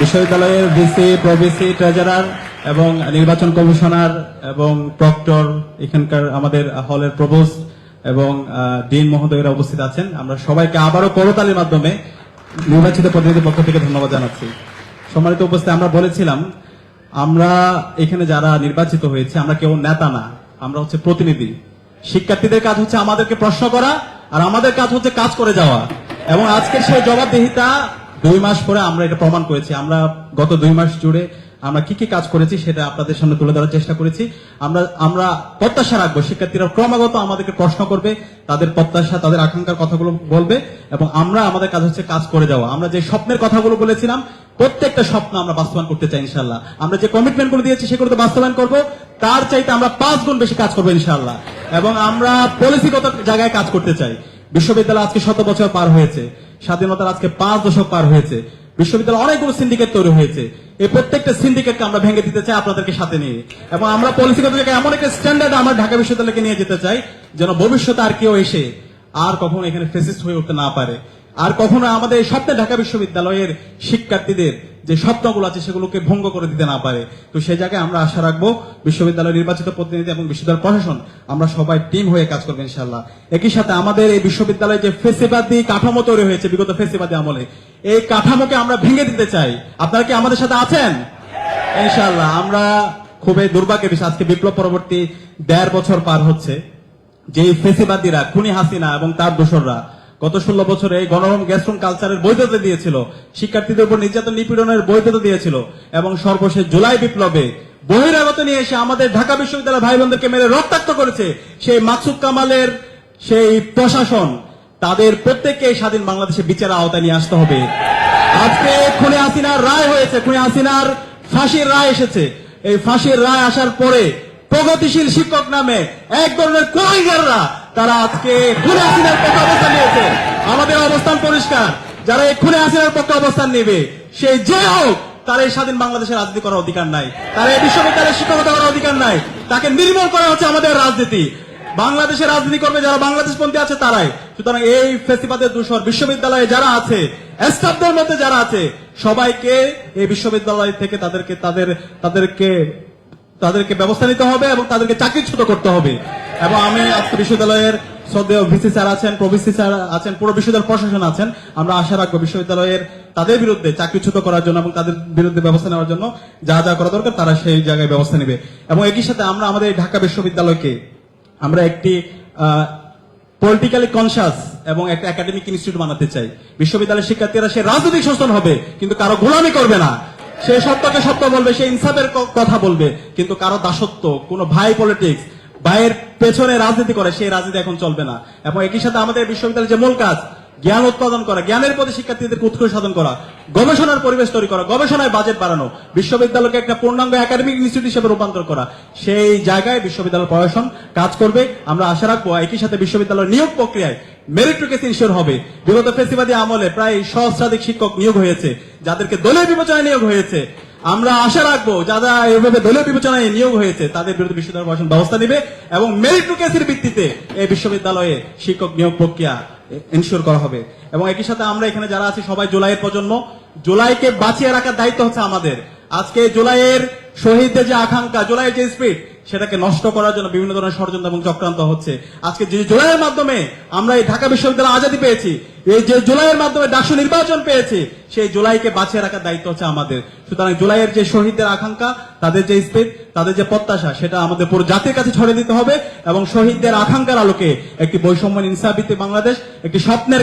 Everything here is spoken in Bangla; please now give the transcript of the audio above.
বিশ্ববিদ্যালয়ের ভিসি, প্রভিসি, ট্রেজারার এবং নির্বাচন কমিশনার এবং প্রক্টর এখানকার আমাদের হলের প্রভোস্ট এবং ডিন মহোদয়রা উপস্থিত আছেন। আমরা সবাইকে আবারও করতালির মাধ্যমে নির্বাচিত প্রতিনিধির পক্ষ থেকে ধন্যবাদ জানাচ্ছি। সম্মানিত উপস্থিত, আমরা বলেছিলাম, আমরা এখানে যারা নির্বাচিত হয়েছে, আমরা কেউ নেতা না, আমরা হচ্ছে প্রতিনিধি। শিক্ষার্থীদের কাজ হচ্ছে আমাদেরকে প্রশ্ন করা আর আমাদের কাজ হচ্ছে কাজ করে যাওয়া। এবং আজকের সেই জবাবদিহিতা দুই মাস পরে আমরা এটা প্রমাণ করেছি। আমরা গত দুই মাস জুড়ে আমরা কি কি কাজ করেছি সেটা আপনাদের সামনে তুলে ধরার চেষ্টা করেছি। আমরা আমরা প্রত্যাশা রাখব, শিক্ষার্থীরা ক্রমাগত আমাদেরকে প্রশ্ন করবে, তাদের প্রত্যাশা, তাদের আকাঙ্ক্ষার কথাগুলো বলবে এবং আমরা আমাদের কাজ হচ্ছে কাজ করে যাওয়া। আমরা যে স্বপ্নের কথাগুলো বলেছিলাম, প্রত্যেকটা স্বপ্ন আমরা বাস্তবায়ন করতে চাই ইনশাল্লাহ আমরা যে কমিটমেন্টগুলো দিয়েছি সেগুলো তো বাস্তবায়ন করব, তার চাইতে আমরা পাঁচ গুণ বেশি কাজ করব ইনশাল্লাহ এবং আমরা পলিসিগত জায়গায় কাজ করতে চাই। বিশ্ববিদ্যালয় আজকে শত বছর পার হয়েছে। স্বাধীনতার আজকে পাঁচ দশক পার হয়েছে। বিশ্ববিদ্যালয় অনেকগুলো সিন্ডিকেট তৈরি হয়েছে। এই প্রত্যেকটা সিন্ডিকেটকে আমরা ভেঙে দিতে চাই আপনাদেরকে সাথে নিয়ে। এবং আমরা পলিসিগত এমন একটা স্ট্যান্ডার্ড আমরা ঢাকা বিশ্ববিদ্যালয়কে নিয়ে যেতে চাই, যেন ভবিষ্যতে আর কেউ এসে আর কখনো এখানে ফেসিস্ট হয়ে উঠতে না পারে। আর কখনো আমাদের এই স্বপ্নে ঢাকা বিশ্ববিদ্যালয়ের শিক্ষার্থীদের যে স্বপ্নগুলো আছে সেগুলোকে ভঙ্গ করে দিতে না পারে। তো সেই জায়গায় আমরা আশা রাখব বিশ্ববিদ্যালয় নির্বাচিত প্রতিনিধি এবং বিশ্ববিদ্যালয় প্রশাসন, আমরা সবাই টিম হয়ে কাজ করব ইনশাল্লাহ একই সাথে আমাদের এই বিশ্ববিদ্যালয়ে যে ফেসিবাদী কাঠামো তৈরি হয়েছে, বিগত ফেসিবাদী আমলে, এই কাঠামোকে আমরা ভেঙে দিতে চাই। আপনারা কি আমাদের সাথে আছেন? ইনশাল্লাহ আমরা খুবই দুর্ভাগ্যের বিষয়, আজকে বিপ্লব পরবর্তী দেড় বছর পার হচ্ছে। যে ফেসিবাদীরা, খুনি হাসিনা এবং তার দোসররা গত ষোলো বছরে গণরম গ্যাস্ট্রন কালচারের বৈধতা দিয়েছিল। শিক্ষার্থীদের উপর নির্যাতন নিপীড়নের বৈধতা দিয়েছিল। এবং সর্বশেষ জুলাই বিপ্লবে বহিরাগত নিয়ে এসে আমাদের ঢাকা বিশ্ববিদ্যালয়ের ভাই বোনদেরকে মেরে রক্তাক্ত করেছে সেই মাকসুদ কামালের সেই প্রশাসন। তাদের প্রত্যেককে স্বাধীন বাংলাদেশে বিচার আওতায় নিয়ে আসতে হবে। আজকে খুনে হাসিনার রায় হয়েছে। খুনে হাসিনার ফাঁসির রায় এসেছে। এই ফাঁসির রায় আসার পরে প্রগতিশীল শিক্ষক নামে এক ধরনের কোয়াইগাররা তারা আজকে খুনে হাসিনার পক্ষে অবস্থান নিয়েছে। আমাদের অবস্থান পরিষ্কার। যারা এই খুনে হাসিনার পক্ষে অবস্থান নেবে সেই যে হোক, তার এই স্বাধীন বাংলাদেশের রাজনীতি করার অধিকার নাই। তার এই বিশ্ববিদ্যালয়ের শিক্ষকতা করার অধিকার নাই। তাকে নির্মূল করা হচ্ছে আমাদের রাজনীতি। বাংলাদেশের রাজনীতি করবে যারা বাংলাদেশ পন্থী আছে, তারাই। সুতরাং এই ফেসিবাদের দূষর বিশ্ববিদ্যালয়ে যারা আছে, স্টাফদের মধ্যে যারা আছে, সবাইকে এই বিশ্ববিদ্যালয় থেকে তাদেরকে, তাদের, তাদেরকে তাদেরকে ব্যবস্থা নিতে হবে এবং তাদেরকে চাকরিচ্যুত করতে হবে। এবং আমি আজকে বিশ্ববিদ্যালয়ের শ্রদ্ধেয় ভিসি স্যার আছেন, প্রভিসি স্যার আছেন, পুরো বিশ্ববিদ্যালয় প্রশাসন আছেন। আমরা আশা রাখব বিশ্ববিদ্যালয়ের তাদের বিরুদ্ধে চাকরিচ্যুত করার জন্য এবং তাদের বিরুদ্ধে ব্যবস্থা নেওয়ার জন্য যা যা করা দরকার তারা সেই জায়গায় ব্যবস্থা নেবে। এবং একই সাথে আমরা আমাদের ঢাকা বিশ্ববিদ্যালয়কে আমরা একটি পলিটিক্যালি কনসাস এবং একটা একাডেমিক ইনস্টিটিউট বানাতে চাই। বিশ্ববিদ্যালয়ের শিক্ষার্থীরা সে রাজনৈতিক শোষণ হবে, কিন্তু কারও গোলামি করবে না। সে সত্যকে সত্য বলবে, সে ইনসাফের কথা বলবে, কিন্তু কারও দাসত্ব, কোন ভাই পলিটিক্স ভাইয়ের পেছনে রাজনীতি করে, সেই রাজনীতি এখন চলবে না। এবং একই সাথে আমাদের বিশ্ববিদ্যালয়ের যে মূল কাজ জ্ঞান উৎপাদন করা, জ্ঞানের প্রতি শিক্ষার্থীদেরকে উৎকর্ষ সাধন করা, গবেষণার পরিবেশ তৈরি করা, গবেষণায় বাজেট বাড়ানো, বিশ্ববিদ্যালয়কে একটা পূর্ণাঙ্গ একাডেমিক ইনস্টিটিউট হিসেবে রূপান্তর করা, সেই জায়গায় বিশ্ববিদ্যালয় প্রশাসন কাজ করবে। আমরা আশা রাখব একই সাথে বিশ্ববিদ্যালয় নিয়োগ প্রক্রিয়ায় মেরিটোকেস ইনশিওর হবে। বিগত ফেসিবাদী আমলে প্রায় সহস্রাধিক শিক্ষক নিয়োগ হয়েছে, যাদেরকে দলীয় বিবেচনায় নিয়োগ হয়েছে। আমরা আশা রাখব, যারা এভাবে দলীয় বিবেচনায় নিয়োগ হয়েছে, তাদের বিরুদ্ধে বিশ্ববিদ্যালয় ব্যবস্থা নিবে এবং মেরিটোকেসের ভিত্তিতে এই বিশ্ববিদ্যালয়ে শিক্ষক নিয়োগ প্রক্রিয়া ইনশিওর করা হবে। এবং একই সাথে আমরা এখানে যারা আছি, সবাই জুলাইয়ের প্রজন্ম, জুলাইকে বাঁচিয়ে রাখার দায়িত্ব হচ্ছে আমাদের। আজকে জুলাইয়ের শহীদদের যে আকাঙ্ক্ষা, জুলাইয়ের যে স্পিড সেটাকে নষ্ট করার জন্য বিভিন্ন ধরনের ষড়যন্ত্র এবং চক্রান্ত হচ্ছে। আজকে যে জুলাইয়ের মাধ্যমে আমরা এই ঢাকা বিশ্ববিদ্যালয় আজাদি পেয়েছি এই যে জুলাইয়ের মাধ্যমে ডাকসু নির্বাচন পেয়েছে, সেই জুলাইকে বাঁচিয়ে রাখার দায়িত্ব হচ্ছে আমাদের। সুতরাং জুলাইয়ের যে শহীদদের আকাঙ্ক্ষা, তাদের যে স্পিড তাদের যে প্রত্যাশা, সেটা আমাদের পুরো জাতির কাছে ছড়িয়ে দিতে হবে এবং শহীদদের আকাঙ্ক্ষার আলোকে একটি বৈষম্য ইনসাফ বাংলাদেশ, একটি স্বপ্নের